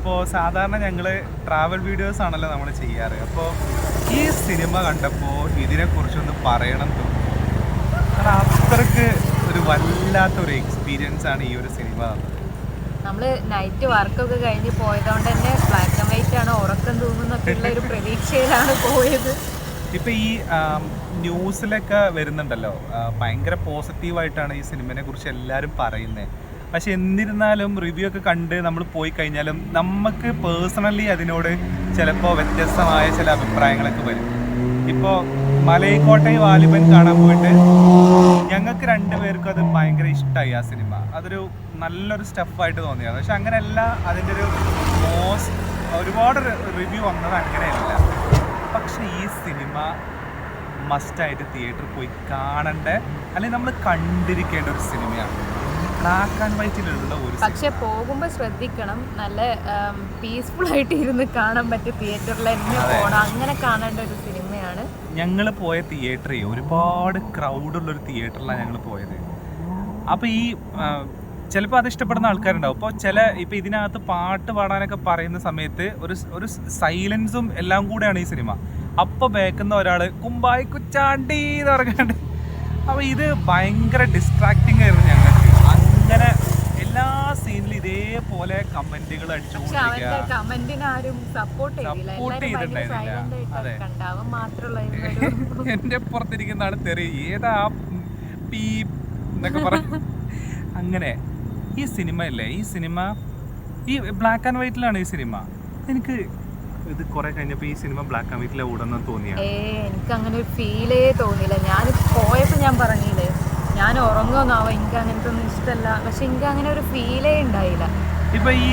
അപ്പോൾ സാധാരണ ഞങ്ങൾ ട്രാവൽ വീഡിയോസ് ആണല്ലോ നമ്മൾ ചെയ്യാറ്. അപ്പോൾ ഈ സിനിമ കണ്ടപ്പോൾ ഇതിനെക്കുറിച്ചൊന്ന് പറയണം തോന്നി കാരണം അത്രയ്ക്ക് ഒരു വല്ലാത്തൊരു എക്സ്പീരിയൻസ് ആണ് ഈ ഒരു സിനിമ തന്നത്. നമ്മൾ നൈറ്റ് വർക്കൊക്കെ കഴിഞ്ഞ് പോയതുകൊണ്ട് തന്നെ ബ്ലാക്ക് ആൻഡ് വൈറ്റ് ആണ് ഉറക്കം തൂങ്ങുന്നൊക്കെ ഉള്ള ഒരു പ്രതീക്ഷയിലാണ് പോയത്. ഇപ്പൊ ഈ ന്യൂസിലൊക്കെ വരുന്നുണ്ടല്ലോ. ഭയങ്കര പോസിറ്റീവായിട്ടാണ് ഈ സിനിമയെ കുറിച്ച് എല്ലാവരും പറയുന്നത് പക്ഷെ എന്നിരുന്നാലും റിവ്യൂ ഒക്കെ കണ്ട് നമ്മൾ പോയി കഴിഞ്ഞാലും നമുക്ക് പേഴ്സണലി അതിനോട് ചിലപ്പോൾ വ്യത്യസ്തമായ ചില അഭിപ്രായങ്ങളൊക്കെ വരും. ഇപ്പോൾ മലൈക്കോട്ടൈ വാലിബൻ കാണാൻ പോയിട്ട് ഞങ്ങൾക്ക് രണ്ടുപേർക്കും അത് ഭയങ്കര ഇഷ്ടമായി ആ സിനിമ. അതൊരു നല്ലൊരു സ്റ്റെപ്പായിട്ട് തോന്നിയത് പക്ഷെ അങ്ങനെയല്ല അതിന്റെ ഒരു മോസ്റ്റ് ഒരുപാട് റിവ്യൂ വന്നത് അങ്ങനെയല്ല. പക്ഷെ ഈ സിനിമ മസ്റ്റായിട്ട് തിയേറ്ററിൽ പോയി കാണേണ്ട? അല്ലെങ്കിൽ നമ്മൾ കണ്ടിരിക്കേണ്ട ഒരു സിനിമയാണ്. ബ്ലാക്ക് ആൻഡ് വൈറ്റിലുള്ള ഒരു പക്ഷെ പോകുമ്പോൾ ശ്രദ്ധിക്കണം. നല്ല പീസ്ഫുൾ ആയിട്ട് ഇരുന്ന് കാണാൻ പറ്റിയ തിയേറ്ററിൽ തന്നെ പോകണം അങ്ങനെ കാണേണ്ട ഒരു സിനിമയാണ്. ഞങ്ങൾ പോയ തിയേറ്ററിൽ ഒരുപാട് ക്രൗഡുള്ളൊരു തിയേറ്ററിലാണ് ഞങ്ങൾ പോയത്. അപ്പോൾ ഈ ചിലപ്പോൾ അത് ഇഷ്ടപ്പെടുന്ന ആൾക്കാരുണ്ടാവും. അപ്പോൾ ചില ഇപ്പോൾ ഇതിനകത്ത് പാട്ട് പാടാനൊക്കെ പറയുന്ന സമയത്ത് ഒരു ഒരു സൈലൻസും എല്ലാം കൂടെയാണ് ഈ സിനിമ. അപ്പോൾ ബേക്കുന്ന ഒരാൾ കുമ്പായി കുച്ചാണ്ടി എന്ന് പറഞ്ഞാണ്ട് അപ്പോൾ ഇത് ഭയങ്കര ഡിസ്ട്രാക്റ്റിംഗ് ആയിരുന്നു ഞങ്ങൾക്ക്. സീനിലും ഇതേപോലെ കമന്റുകൾ സപ്പോർട്ട് ചെയ്തിട്ടുണ്ടായിരുന്നില്ല. എന്റെ പുറത്തിരിക്കുന്ന ആൾ തെറി. ഏതാ പീ എന്നൊക്കെ പറഞ്ഞു അങ്ങനെ. ഈ സിനിമ അല്ലേ ഈ സിനിമ ഈ ബ്ലാക്ക് ആൻഡ് വൈറ്റിലാണ് ഈ സിനിമ. എനിക്ക് ഇത് കുറെ കഴിഞ്ഞപ്പോ ഈ സിനിമ ബ്ലാക്ക് ആൻഡ് വൈറ്റിലെ ഓടുന്ന തോന്നിയാ എനിക്ക് അങ്ങനെ ഒരു ഫീലേ തോന്നിയില്ല. ഞാൻ പോയപ്പോ ഞാൻ പറഞ്ഞില്ലേ ഞാൻ ഉറങ്ങുമെന്നാവോ എനിക്ക് അങ്ങനത്തെ ഒന്നും ഇഷ്ടമല്ല. പക്ഷെ എനിക്ക് അങ്ങനെ ഒരു ഫീലേ ഉണ്ടായില്ല. ഇപ്പൊ ഈ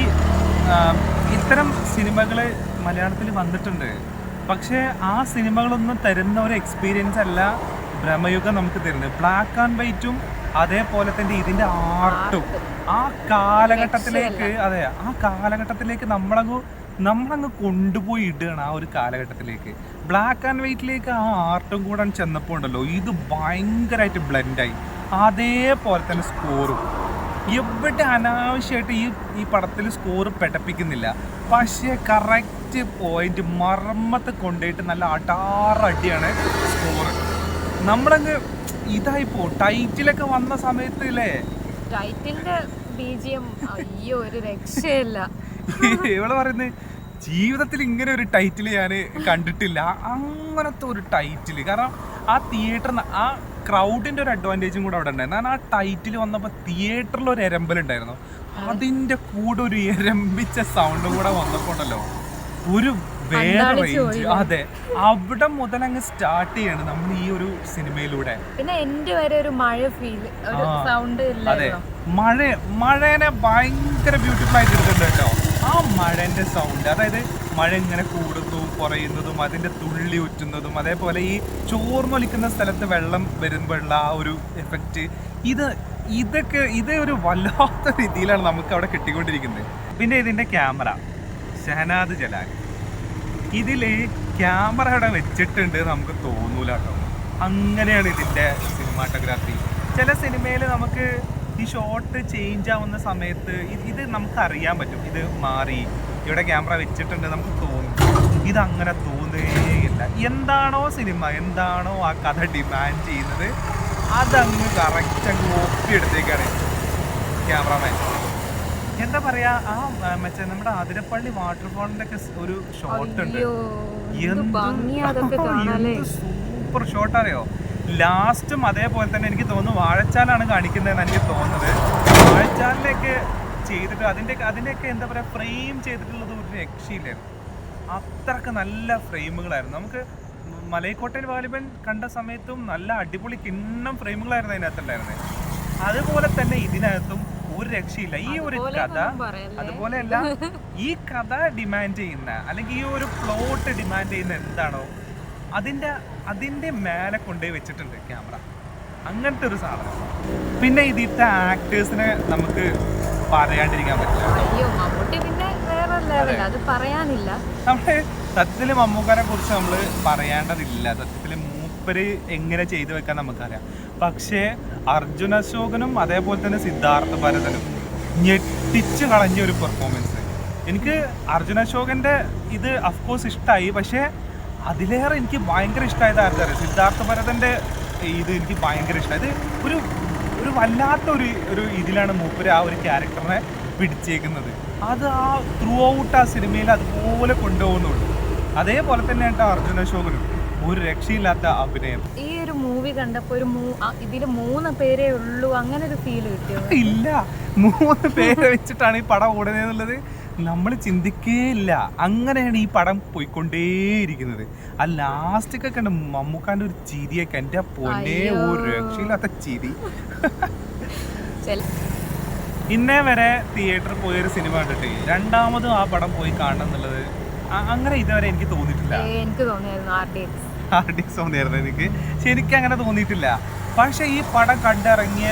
ഇത്തരം സിനിമകൾ മലയാളത്തിൽ വന്നിട്ടുണ്ട്. പക്ഷേ ആ സിനിമകളൊന്നും തരുന്ന ഒരു എക്സ്പീരിയൻസ് അല്ല ഭ്രമയുഗം നമുക്ക് തരുന്നത്. ബ്ലാക്ക് ആൻഡ് വൈറ്റും അതേപോലെ തന്നെ ഇതിന്റെ ആർട്ടും ആ കാലഘട്ടത്തിലേക്ക് അതെ ആ കാലഘട്ടത്തിലേക്ക് നമ്മളങ്ങ് നമ്മളങ്ങ് കൊണ്ടുപോയി ഇടുകയാണ് ആ ഒരു കാലഘട്ടത്തിലേക്ക്. ബ്ലാക്ക് ആൻഡ് വൈറ്റിലേക്ക് ആ ആർട്ടും കൂടെ ചെന്നപ്പോൾ ഉണ്ടല്ലോ ഇത് ഭയങ്കരമായിട്ട് ബ്ലെൻഡായി അതേപോലെ തന്നെ സ്കോറും എവിടെ അനാവശ്യമായിട്ട് ഈ ഈ പടത്തിൽ സ്കോർ പെടപ്പിക്കുന്നില്ല പക്ഷേ കറക്റ്റ് പോയിന്റ് മർമ്മത്ത് കൊണ്ടുപോയിട്ട് നല്ല അടാറടിയാണ് സ്കോർ നമ്മളങ്ങ് ഇതായി പോകും ടൈറ്റിലൊക്കെ വന്ന സമയത്ത് ഇല്ലേ ടൈറ്റിലിന്റെ ബീജിയം അയ്യോ ഒരു രക്ഷയില്ല. ഇവൾ പറയുന്നത് ജീവിതത്തിൽ ഇങ്ങനെ ഒരു ടൈറ്റിൽ ഞാൻ കണ്ടിട്ടില്ല. അങ്ങനത്തെ ഒരു ടൈറ്റിൽ കാരണം ആ തിയേറ്ററിന് ആ ക്രൗഡിന്റെ ഒരു അഡ്വാന്റേജും കൂടെ അവിടെ ഉണ്ടായിരുന്നു. കാരണം ആ ടൈറ്റിൽ വന്നപ്പോൾ തിയേറ്ററിൽ ഒരു എരമ്പലുണ്ടായിരുന്നു അതിന്റെ കൂടെ ഒരു എരമ്പിച്ച സൗണ്ടും കൂടെ വന്നപ്പോൾ ഉണ്ടല്ലോ. ഒരു വേറെ റേഞ്ച് അതെ. അവിടെ മുതൽ അങ്ങ് സ്റ്റാർട്ട് ചെയ്യാണ് നമ്മൾ ഈ ഒരു സിനിമയിലൂടെ പിന്നെ എന്റെ വരെ ഒരു മഴ ഫീൽ സൗണ്ട് അതെ. മഴ മഴേനെ ഭയങ്കര ബ്യൂട്ടിഫുൾ ആയിട്ട് എടുത്തിട്ടുണ്ട് കേട്ടോ. ആ മഴന്റെ സൗണ്ട് അതായത് മഴ ഇങ്ങനെ കൂടുന്നു കുറയുന്നതും അതിന്റെ തുള്ളി ഉറ്റുന്നതും അതേപോലെ ഈ ചോർന്നൊലിക്കുന്ന സ്ഥലത്ത് വെള്ളം വരുമ്പോഴുള്ള ആ ഒരു എഫക്റ്റ് ഇത് ഇതൊക്കെ ഇതേ ഒരു വല്ലാത്ത രീതിയിലാണ് നമുക്ക് അവിടെ കിട്ടിക്കൊണ്ടിരിക്കുന്നത്. പിന്നെ ഇതിന്റെ ക്യാമറ ഷഹനാദ് ജലാൽ. ഇതിൽ ക്യാമറ അവിടെ വെച്ചിട്ടുണ്ട് നമുക്ക് തോന്നൂല കേട്ടോ. അങ്ങനെയാണ് ഇതിന്റെ സിനിമാറ്റോഗ്രാഫി ചില സിനിമയിൽ നമുക്ക് ഈ ഷോട്ട് ചേഞ്ച് ആവുന്ന സമയത്ത് ഇത് ഇത് നമുക്ക് അറിയാൻ പറ്റും. ഇത് മാറി. ഇവിടെ ക്യാമറ വെച്ചിട്ടുണ്ട് നമുക്ക് തോന്നും ഇതങ്ങനെ തോന്നുകയില്ല. എന്താണോ സിനിമ എന്താണോ ആ കഥ ഡിമാൻഡ് ചെയ്യുന്നത് അതങ്ങ് കറക്റ്റ് അങ്ങ് ഒപ്പിയെടുത്തേക്കാണ് ക്യാമറമാൻ. എന്താ പറയാ ആ മെച്ചാ മറ്റേ നമ്മുടെ ആതിരപ്പള്ളി വാട്ടർഫോളിന്റെ ഒക്കെ ഒരു ഷോട്ട് ഉണ്ട്. സൂപ്പർ ഷോട്ട് അറിയോ? ലാസ്റ്റും അതേപോലെ തന്നെ എനിക്ക് തോന്നുന്നു വാഴച്ചാലാണ് കാണിക്കുന്നതെന്ന് എനിക്ക് തോന്നുന്നത്. വാഴച്ചാലിലേക്ക് ചെയ്തിട്ട് അതിന്റെ അതിനൊക്കെ എന്താ പറയാ ഫ്രെയിം ചെയ്തിട്ടുള്ളത് ഒരു രക്ഷയില്ലായിരുന്നു അത്രയ്ക്ക് നല്ല ഫ്രെയിമുകളായിരുന്നു. നമുക്ക് മലയക്കോട്ടയിൽ വാലിബൻ കണ്ട സമയത്തും നല്ല അടിപൊളി കിണ്ണം ഫ്രെയിമുകളായിരുന്നു അതിനകത്തുണ്ടായിരുന്നത് അതുപോലെ തന്നെ ഇതിനകത്തും ഒരു രക്ഷയില്ല. ഈ ഒരു കഥ. അതുപോലെയല്ല ഈ കഥ ഡിമാൻഡ് ചെയ്യുന്ന അല്ലെങ്കിൽ ഈ ഒരു പ്ലോട്ട് ഡിമാൻഡ് ചെയ്യുന്ന എന്താണോ അതിന്റെ അതിന്റെ മേലെ കൊണ്ടുപോയി വെച്ചിട്ടുണ്ട് ക്യാമറ. അങ്ങനത്തെ ഒരു സാധനം. പിന്നെ ഇതിത്തെ ആക്ടേഴ്സിനെ നമുക്ക് പറയാണ്ടിരിക്കാൻ പറ്റില്ല അയ്യോ മമ്മൂട്ടി പിന്നെ വേറെ ലെവൽ അത് പറയാനില്ല. നമ്മൾ സത്യത്തിൽ മമ്മൂക്കാനെ കുറിച്ച് നമ്മൾ പറയേണ്ടതില്ല. സത്യത്തിൽ മൂപ്പര് എങ്ങനെ ചെയ്തു വെക്കാൻ നമുക്കറിയാം. പക്ഷേ അർജുന അശോകനും അതേപോലെ തന്നെ സിദ്ധാർത്ഥ ഭരതനും ഞെട്ടിച്ചു കളഞ്ഞ ഒരു പെർഫോമൻസ് എനിക്ക് അർജുന അശോകന്റെ ഇത് അഫ്കോഴ്സ് ഇഷ്ടമായി പക്ഷേ അതിലേറെ എനിക്ക് ഭയങ്കര ഇഷ്ടമായത് ആർക്കറിയാം? സിദ്ധാർത്ഥ ഭരതന്റെ ഇത് എനിക്ക് ഭയങ്കര ഇഷ്ടമായി ഇത് ഒരു ഒരു വല്ലാത്ത ഒരു ഒരു ഇതിലാണ് മൂപ്പര് ആ ഒരു ക്യാരക്ടറിനെ പിടിച്ചേക്കുന്നത്. അത് ആ ത്രൂ ഔട്ട് ആ സിനിമയിൽ അതുപോലെ കൊണ്ടുപോകുന്നുള്ളൂ അതേപോലെ തന്നെ കേട്ടോ അർജുന അശോകനും. ഒരു രക്ഷയില്ലാത്ത അഭിനയം. ഈ ഒരു മൂവി കണ്ടപ്പോ ഒരു ഇതിൽ മൂന്ന് പേരേ ഉള്ളൂ അങ്ങനെ ഒരു ഫീൽ കിട്ടിയോ? ഇല്ല. മൂന്ന് പേരെ വെച്ചിട്ടാണ് ഈ പടം ഓടുന്നത് നമ്മൾ ചിന്തിക്കേയില്ല. അങ്ങനെയാണ് ഈ പടം പോയിക്കൊണ്ടേയിരിക്കുന്നത്. ആ ലാസ്റ്റൊക്കെ കണ്ട മമ്മൂക്കാന്റെ ഒരു ചിരിയൊക്കെ എന്റെ പൊന്നെ ഒരു രക്ഷയില്ലാത്ത ചിരി. ഇന്നേ വരെ തിയേറ്ററിൽ പോയൊരു സിനിമ കണ്ടിട്ട് രണ്ടാമതും ആ പടം പോയി കാണണം എന്നുള്ളത് അങ്ങനെ ഇതുവരെ എനിക്ക് തോന്നിയിട്ടില്ല. എനിക്ക് തോന്നിയായിരുന്നു ആർ ഡി എക്സ് ആർട്ടിക്സ് തോന്നിയായിരുന്നു എനിക്ക്. ശരിക്കും അങ്ങനെ തോന്നിയിട്ടില്ല. പക്ഷെ ഈ പടം കണ്ടിറങ്ങിയ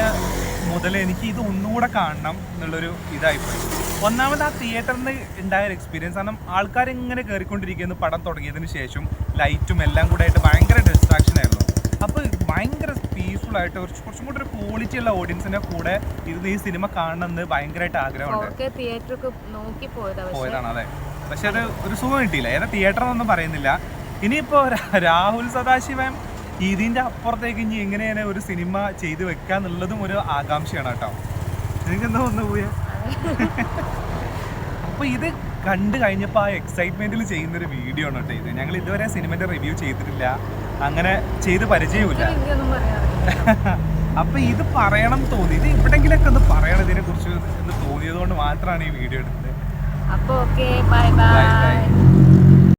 മുതൽ എനിക്ക് ഇത് ഒന്നുകൂടെ കാണണം എന്നുള്ളൊരു ഇതായിപ്പോയി. ഒന്നാമത് ആ തിയേറ്ററിന് ഉണ്ടായ ഒരു എക്സ്പീരിയൻസ് കാരണം ആൾക്കാർ ഇങ്ങനെ കയറിക്കൊണ്ടിരിക്കുന്നു പടം തുടങ്ങിയതിന് ശേഷം ലൈറ്റും എല്ലാം കൂടെ ആയിട്ട് ഭയങ്കര ഡിസ്ട്രാക്ഷൻ ആയിരുന്നു. അപ്പോൾ ഭയങ്കര പീസ്ഫുൾ ആയിട്ട് കുറച്ച് കുറച്ചും കൂടി ഒരു ക്വാളിറ്റി ഉള്ള ഓഡിയൻസിന്റെ കൂടെ ഇരുന്ന് ഈ സിനിമ കാണണം കാണണമെന്ന് ഭയങ്കരമായിട്ട് ആഗ്രഹമുണ്ട്. പോയതാണ് അതെ. പക്ഷെ അത് ഒരു സുഖം കിട്ടിയില്ല. ഏതാ തിയേറ്റർ എന്നൊന്നും പറയുന്നില്ല. ഇനിയിപ്പോ രാഹുൽ സദാശിവൻ ഇതിന്റെ അപ്പുറത്തേക്ക് ഇനി എങ്ങനെയാണ് ഒരു സിനിമ ചെയ്തു വെക്കാന്നുള്ളതും ഒരു ആകാംക്ഷയാണ് കേട്ടോ. നിങ്ങൾക്ക് എന്താ ഒന്ന് പോയ? അപ്പൊ ഇത് കണ്ടു കഴിഞ്ഞപ്പോൾ ആ എക്സൈറ്റ്മെന്റിൽ ചെയ്യുന്ന ഒരു വീഡിയോ ആണ് കേട്ടോ ഇത്. ഞങ്ങൾ ഇതുവരെ സിനിമന്റെ റിവ്യൂ ചെയ്തിട്ടില്ല. അങ്ങനെ ചെയ്ത് പരിചയമില്ല റിവ്യൂ പറയാറില്ല. അപ്പൊ ഇത് പറയണം തോന്നി. ഇത് എവിടെങ്കിലൊക്കെ ഒന്ന് പറയണം ഇതിനെ കുറിച്ച് എന്ന് തോന്നിയത് കൊണ്ട് മാത്രമാണ് ഈ വീഡിയോ എടുത്തത്. അപ്പൊ ഓക്കെ ബൈ. ബൈ